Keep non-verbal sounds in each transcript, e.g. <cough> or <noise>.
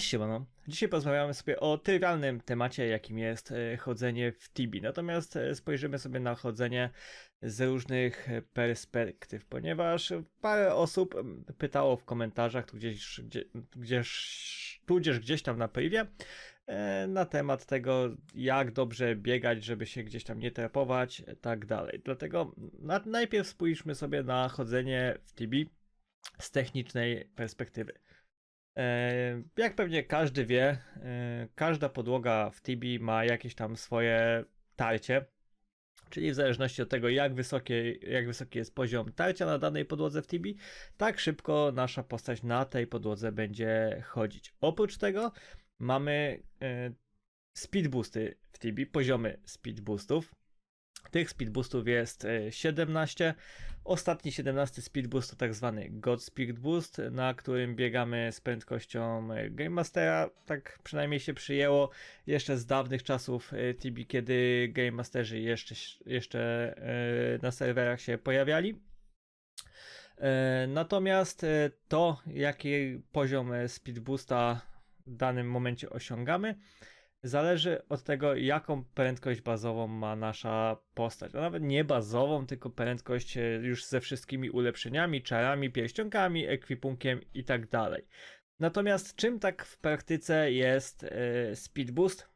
Cześć siemano. Dzisiaj porozmawiamy sobie o trywialnym temacie, jakim jest e, chodzenie w Tibi. Natomiast e, spojrzymy sobie na chodzenie z różnych perspektyw, ponieważ parę osób pytało w komentarzach, tu gdzieś, gdzie, gdzieś, tudzież gdzieś tam na privie, e, na temat tego, jak dobrze biegać, żeby się gdzieś tam nie trapować, e, tak dalej. Dlatego na, najpierw spójrzmy sobie na chodzenie w Tibi z technicznej perspektywy. E, Jak pewnie każdy wie, e, każda podłoga w Tibi ma jakieś tam swoje tarcie. Czyli w zależności od tego, jak, wysokie, jak wysoki jest poziom tarcia na danej podłodze w Tibi, tak szybko nasza postać na tej podłodze będzie chodzić. Oprócz tego mamy e, speed boosty w Tibi, poziomy speed boostów. Tych speed boostów jest e, 17. Ostatni 17 speed boost to tak zwany God Speed Boost, na którym biegamy z prędkością e, Game Mastera. Tak przynajmniej się przyjęło jeszcze z dawnych czasów e, TB, kiedy Game Masterzy jeszcze, jeszcze e, na serwerach się pojawiali. E, Natomiast e, to, jaki poziom e, speed boosta w danym momencie osiągamy, zależy od tego, jaką prędkość bazową ma nasza postać. A nawet nie bazową, tylko prędkość e, już ze wszystkimi ulepszeniami, czarami, pierścionkami, ekwipunkiem i tak dalej. Natomiast czym tak w praktyce jest e, speed boost?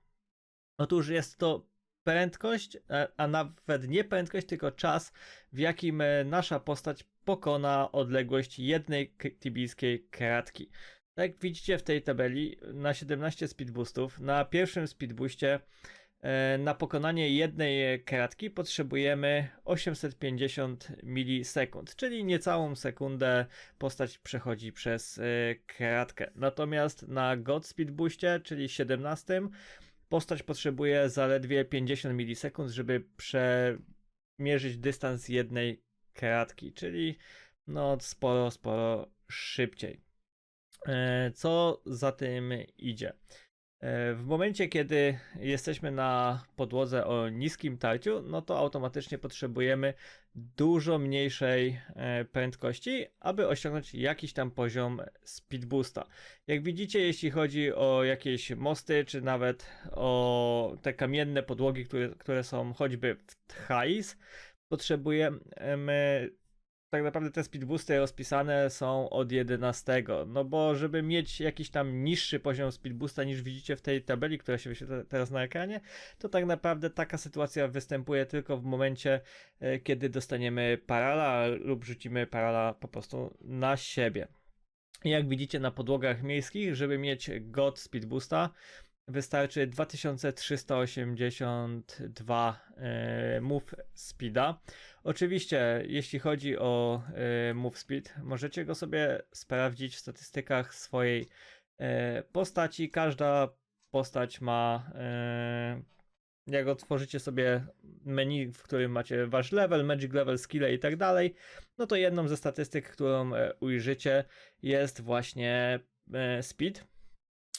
Otóż jest to prędkość, a, a nawet nie prędkość, tylko czas, w jakim e, nasza postać pokona odległość jednej tibijskiej kratki. Jak widzicie w tej tabeli, na 17 speed boostów, na pierwszym speed boostie e, na pokonanie jednej kratki potrzebujemy 850 milisekund, czyli niecałą sekundę postać przechodzi przez e, kratkę. Natomiast na God Speed Boostie, czyli 17, postać potrzebuje zaledwie 50 milisekund, żeby przemierzyć dystans jednej kratki, czyli no sporo, sporo szybciej. E, Co za tym idzie? E, W momencie, kiedy jesteśmy na podłodze o niskim tarciu, no to automatycznie potrzebujemy dużo mniejszej e, prędkości, aby osiągnąć jakiś tam poziom speed boosta. Jak widzicie, jeśli chodzi o jakieś mosty, czy nawet o te kamienne podłogi, które, które są choćby w Thais, potrzebujemy tak naprawdę te speed boosty rozpisane są od 11. No bo żeby mieć jakiś tam niższy poziom speed boosta niż widzicie w tej tabeli, która się wyświetla teraz na ekranie, to tak naprawdę taka sytuacja występuje tylko w momencie, e, kiedy dostaniemy parala lub rzucimy parala po prostu na siebie. Jak widzicie na podłogach miejskich, żeby mieć God Speed Boosta, wystarczy 2382 e, move speeda. Oczywiście, jeśli chodzi o move speed, możecie go sobie sprawdzić w statystykach swojej e, postaci. Każda postać ma, e, jak otworzycie sobie menu, w którym macie wasz level, magic level, skille i tak dalej, no to jedną ze statystyk, którą e, ujrzycie jest właśnie speed.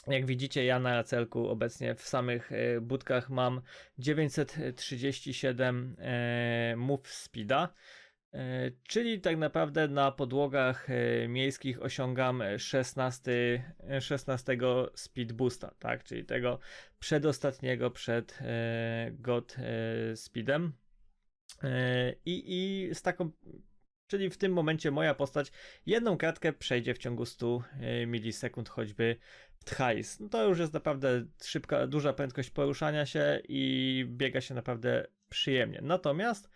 Jak widzicie, ja na celku obecnie w samych e, budkach mam 937 e, move speeda, e, czyli tak naprawdę na podłogach miejskich osiągam 16, e, 16 speed boosta, tak? Czyli tego przedostatniego przed God speedem. I, I z taką Czyli w tym momencie moja postać jedną kratkę przejdzie w ciągu 100 e, milisekund, choćby w Thais. No to już jest naprawdę szybka, duża prędkość poruszania się i biega się naprawdę przyjemnie. Natomiast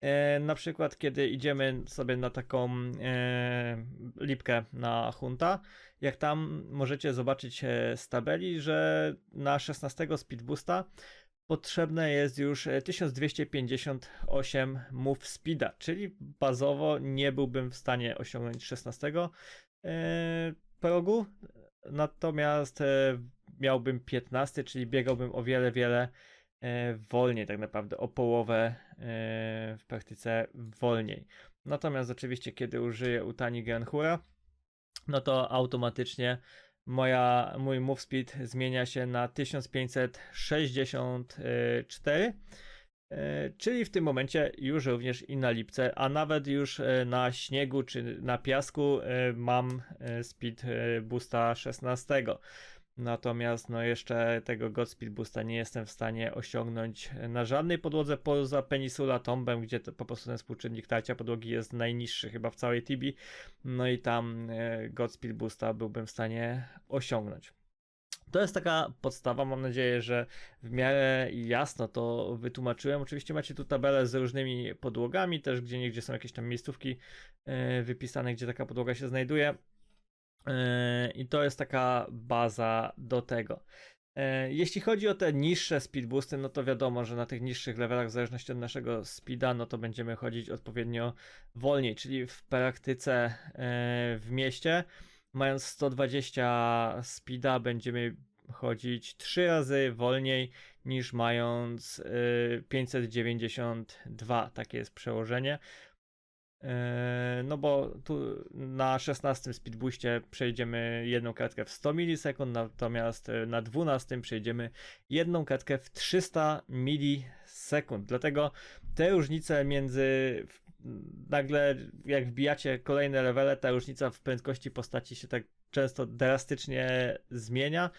e, na przykład, kiedy idziemy sobie na taką e, lipkę na Hunta, jak tam możecie zobaczyć e, z tabeli, że na 16 speed boosta potrzebne jest już e, 1258 move speeda, czyli bazowo nie byłbym w stanie osiągnąć 16 e, progu, natomiast e, miałbym 15, czyli biegałbym o wiele, wiele e, wolniej, tak naprawdę o połowę e, w praktyce wolniej. Natomiast oczywiście, kiedy użyję Utani Genhura, no to automatycznie moja, mój move speed zmienia się na 1564, e, czyli w tym momencie już również i na lipce, a nawet już e, na śniegu czy na piasku e, mam speed boosta 16. Natomiast no jeszcze tego Godspeed Boosta nie jestem w stanie osiągnąć na żadnej podłodze poza Peninsula Tombem, gdzie to po prostu ten współczynnik tarcia podłogi jest najniższy chyba w całej Tibi. No i tam e, Godspeed Boosta byłbym w stanie osiągnąć. To jest taka podstawa. Mam nadzieję, że w miarę jasno to wytłumaczyłem. Oczywiście macie tu tabelę z różnymi podłogami, też gdzie niegdzie są jakieś tam miejscówki e, wypisane, gdzie taka podłoga się znajduje. E, I to jest taka baza do tego. E, Jeśli chodzi o te niższe speed boosty, no to wiadomo, że na tych niższych levelach, w zależności od naszego speeda, no to będziemy chodzić odpowiednio wolniej, czyli w praktyce e, w mieście, mając 120 speeda, będziemy chodzić 3 razy wolniej niż mając e, 592. Takie jest przełożenie. E, No bo tu na 16 speedboostie przejdziemy jedną kartkę w 100 milisekund, natomiast e, na 12 przejdziemy jedną kartkę w 300 milisekund. Dlatego te różnice między nagle jak wbijacie kolejne levele, ta różnica w prędkości postaci się tak często drastycznie zmienia,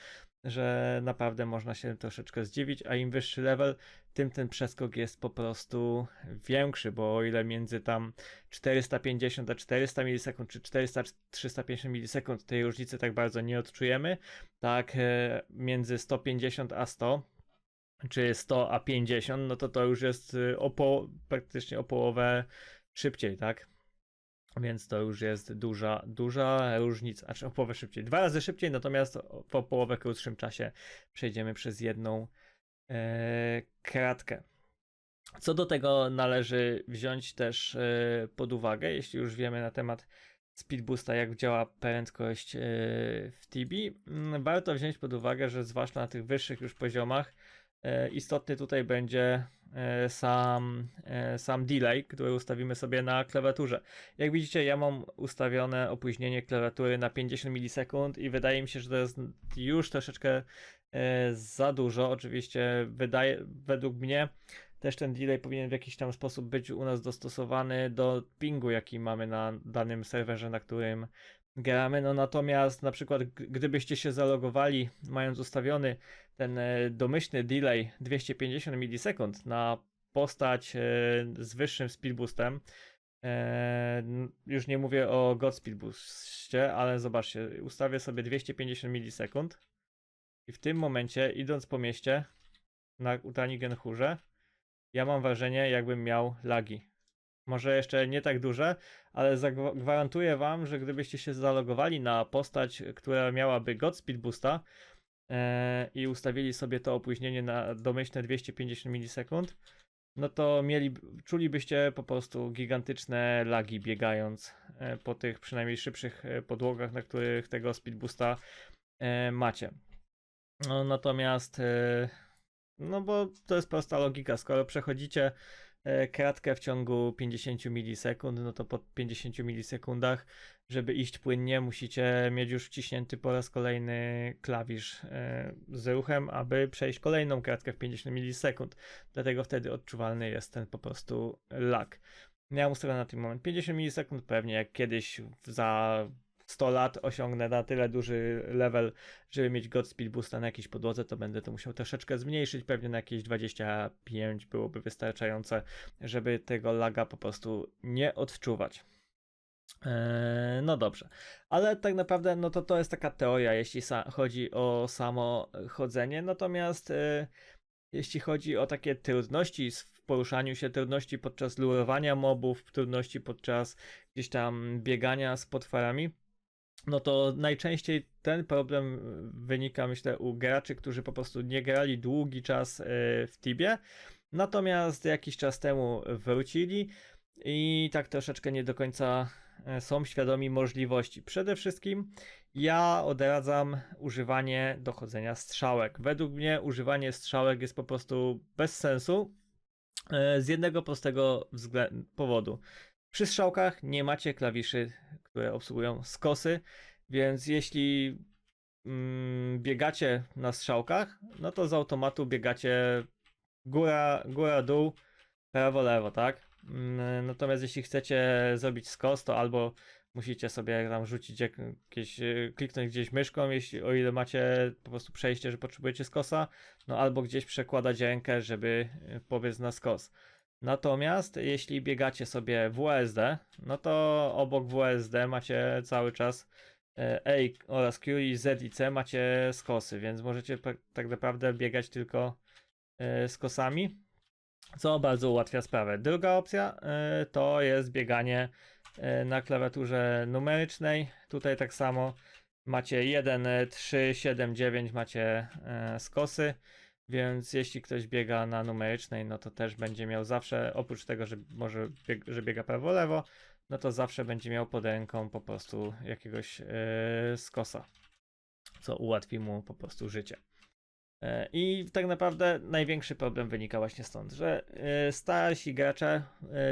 że naprawdę można się troszeczkę zdziwić, a im wyższy level, tym ten przeskok jest po prostu większy, bo o ile między tam 450 a 400 milisekund, czy 400 a 350 milisekund tej różnicy tak bardzo nie odczujemy, tak e, między 150 a 100, czy 100 a 50, no to to już jest y, o praktycznie o połowę szybciej, tak? Więc to już jest duża, duża różnica. Znaczy o połowę szybciej. Dwa razy szybciej, natomiast po połowę krótszym czasie przejdziemy przez jedną e, kratkę. Co do tego należy wziąć też e, pod uwagę, jeśli już wiemy na temat Speed Boosta, jak działa prędkość e, w Tibi, mm, warto wziąć pod uwagę, że zwłaszcza na tych wyższych już poziomach istotny tutaj będzie sam, e, sam delay, który ustawimy sobie na klawiaturze. Jak widzicie, ja mam ustawione opóźnienie klawiatury na 50 milisekund i wydaje mi się, że to jest już troszeczkę e, za dużo. Oczywiście wydaje, według mnie też ten delay powinien w jakiś tam sposób być u nas dostosowany do pingu, jaki mamy na danym serwerze, na którym gramy. No natomiast na przykład gdybyście się zalogowali mając ustawiony ten e, domyślny delay 250 milisekund na postać e, z wyższym speed boostem, e, już nie mówię o God Speed Boostie, ale zobaczcie, ustawię sobie 250 milisekund i w tym momencie idąc po mieście na Utani ja mam wrażenie, jakbym miał lagi. Może jeszcze nie tak duże, ale zagwarantuję wam, że gdybyście się zalogowali na postać, która miałaby Godspeed Boosta e, i ustawili sobie to opóźnienie na domyślne 250 milisekund, no to mieli, czulibyście po prostu gigantyczne lagi biegając e, po tych przynajmniej szybszych e, podłogach, na których tego Speed Boosta macie. No, natomiast no bo to jest prosta logika. Skoro przechodzicie kratkę w ciągu 50 milisekund, no to po 50 milisekundach, żeby iść płynnie, musicie mieć już wciśnięty po raz kolejny klawisz e, z ruchem, aby przejść kolejną kratkę w 50 milisekund. Dlatego wtedy odczuwalny jest ten po prostu lag. Miałem ustawiony na ten moment 50 milisekund, pewnie jak kiedyś za 100 lat osiągnę na tyle duży level, żeby mieć Godspeed Boosta na jakiejś podłodze, to będę to musiał troszeczkę zmniejszyć, pewnie na jakieś 25 byłoby wystarczające, żeby tego laga po prostu nie odczuwać. Eee, no dobrze, ale tak naprawdę no to to jest taka teoria, jeśli chodzi o samo chodzenie, natomiast e, jeśli chodzi o takie trudności w poruszaniu się, trudności podczas lurowania mobów, trudności podczas gdzieś tam biegania z potworami, no to najczęściej ten problem wynika, myślę, u graczy, którzy po prostu nie grali długi czas e, w Tibie, natomiast jakiś czas temu wrócili i tak troszeczkę nie do końca e, są świadomi możliwości. Przede wszystkim ja odradzam używanie dochodzenia strzałek. Według mnie używanie strzałek jest po prostu bez sensu e, z jednego prostego powodu. Przy strzałkach nie macie klawiszy, które obsługują skosy, więc jeśli mm, biegacie na strzałkach, no to z automatu biegacie góra, góra, dół, prawo, lewo, tak? Mm, Natomiast jeśli chcecie zrobić skos, to albo musicie sobie tam rzucić jak- jakieś, e, kliknąć gdzieś myszką, jeśli, o ile macie po prostu przejście, że potrzebujecie skosa, no albo gdzieś przekładać rękę, żeby e, pobiec na skos. Natomiast jeśli biegacie sobie WSD, no to obok WSD macie cały czas e, A oraz Q i Z i C macie skosy, więc możecie tak naprawdę biegać tylko e, z kosami, co bardzo ułatwia sprawę. Druga opcja e, to jest bieganie e, na klawiaturze numerycznej. Tutaj tak samo macie 1, e, 3, 7, 9 macie e, skosy. Więc jeśli ktoś biega na numerycznej, no to też będzie miał zawsze, oprócz tego, że może bieg, że biega prawo-lewo, no to zawsze będzie miał pod ręką po prostu jakiegoś yy, skosa, co ułatwi mu po prostu życie. E, I tak naprawdę największy problem wynika właśnie stąd, że e, starsi gracze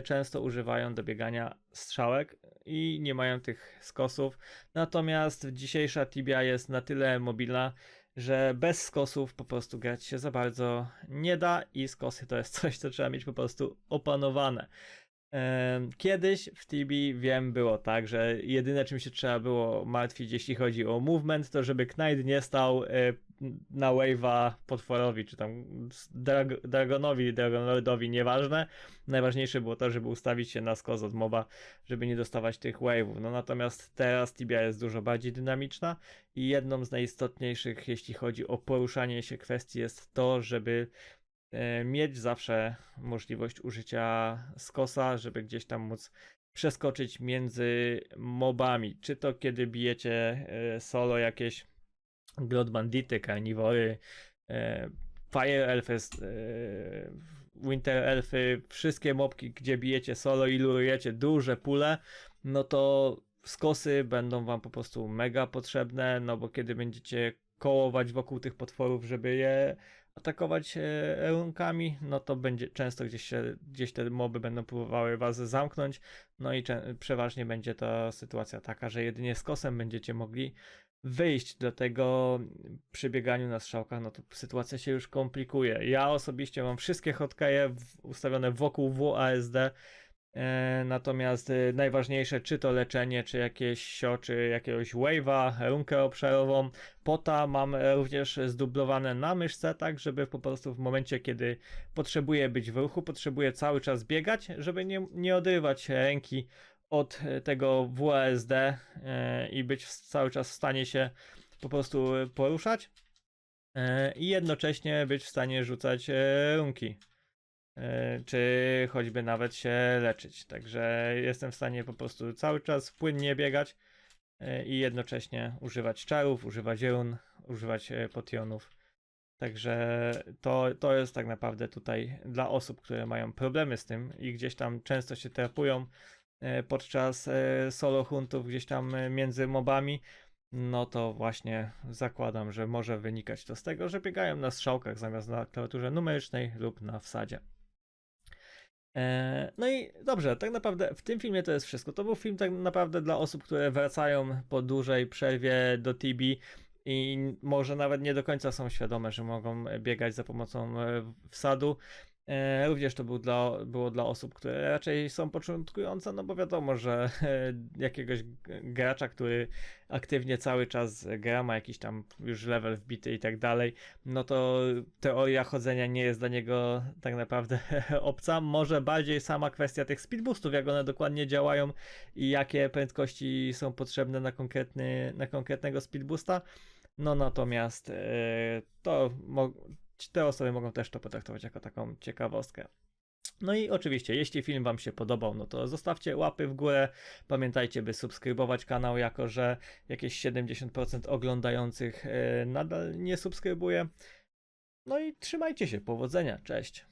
często używają do biegania strzałek i nie mają tych skosów. Natomiast dzisiejsza Tibia jest na tyle mobilna, że bez skosów po prostu grać się za bardzo nie da i skosy to jest <laughs> coś, co trzeba mieć po prostu opanowane. Kiedyś w Tibi wiem było tak, że jedyne czym się trzeba było martwić jeśli chodzi o movement, to żeby Knight nie stał e, na wave'a potworowi, czy tam drag Dragonowi, Dragonlordowi, nieważne. Najważniejsze było to, żeby ustawić się na skos od moba, żeby nie dostawać tych wave'ów. No natomiast teraz Tibia jest dużo bardziej dynamiczna i jedną z najistotniejszych, jeśli chodzi o poruszanie się kwestii jest to, żeby e, mieć zawsze możliwość użycia skosa, żeby gdzieś tam móc przeskoczyć między mobami. Czy to kiedy bijecie e, solo jakieś Blood Bandity, Karniwory, e, Fire Elfy, e, Winter Elfy, wszystkie mobki, gdzie bijecie solo i lurujecie duże pule, no to skosy będą wam po prostu mega potrzebne, no bo kiedy będziecie kołować wokół tych potworów, żeby je atakować e, runkami, no to będzie często gdzieś, się, gdzieś te moby będą próbowały was zamknąć, no i przeważnie będzie to sytuacja taka, że jedynie z kosem będziecie mogli wyjść do tego przy bieganiu na strzałkach, no to sytuacja się już komplikuje. Ja osobiście mam wszystkie hotkeje ustawione wokół WASD, e, natomiast e, najważniejsze czy to leczenie, czy jakieś sio, czy jakiegoś wave'a, runkę obszarową, pota mam e, również zdublowane na myszce, tak żeby po prostu w momencie, kiedy potrzebuję być w ruchu, potrzebuję cały czas biegać, żeby nie, nie odrywać ręki od e, tego WASD e, i być cały czas w stanie się po prostu e, poruszać i jednocześnie być w stanie rzucać runki. Czy choćby nawet się leczyć. Także jestem w stanie po prostu cały czas płynnie biegać i jednocześnie używać czarów, używać run, używać potionów. Także to, to jest tak naprawdę tutaj dla osób, które mają problemy z tym i gdzieś tam często się trapują e, podczas e, solo huntów gdzieś tam e, między mobami, no to właśnie zakładam, że może wynikać to z tego, że biegają na strzałkach zamiast na klawiaturze numerycznej lub na wsadzie. E, No i dobrze, tak naprawdę w tym filmie to jest wszystko. To był film tak naprawdę dla osób, które wracają po dużej przerwie do Tibi i może nawet nie do końca są świadome, że mogą biegać za pomocą e, wsadu. E, Również to był dla, było dla osób, które raczej są początkujące, no bo wiadomo, że <laughs> jakiegoś gracza, który aktywnie cały czas gra, ma jakiś tam już level wbity i tak dalej, no to teoria chodzenia nie jest dla niego tak naprawdę <laughs> obca. Może bardziej sama kwestia tych speedboostów, jak one dokładnie działają i jakie prędkości są potrzebne na, konkretny, na konkretnego speedboosta. No natomiast e, to te osoby mogą też to potraktować jako taką ciekawostkę. No i oczywiście, jeśli film Wam się podobał, no to zostawcie łapy w górę. Pamiętajcie, by subskrybować kanał, jako że jakieś 70% oglądających e, nadal nie subskrybuje. No i trzymajcie się, powodzenia, cześć.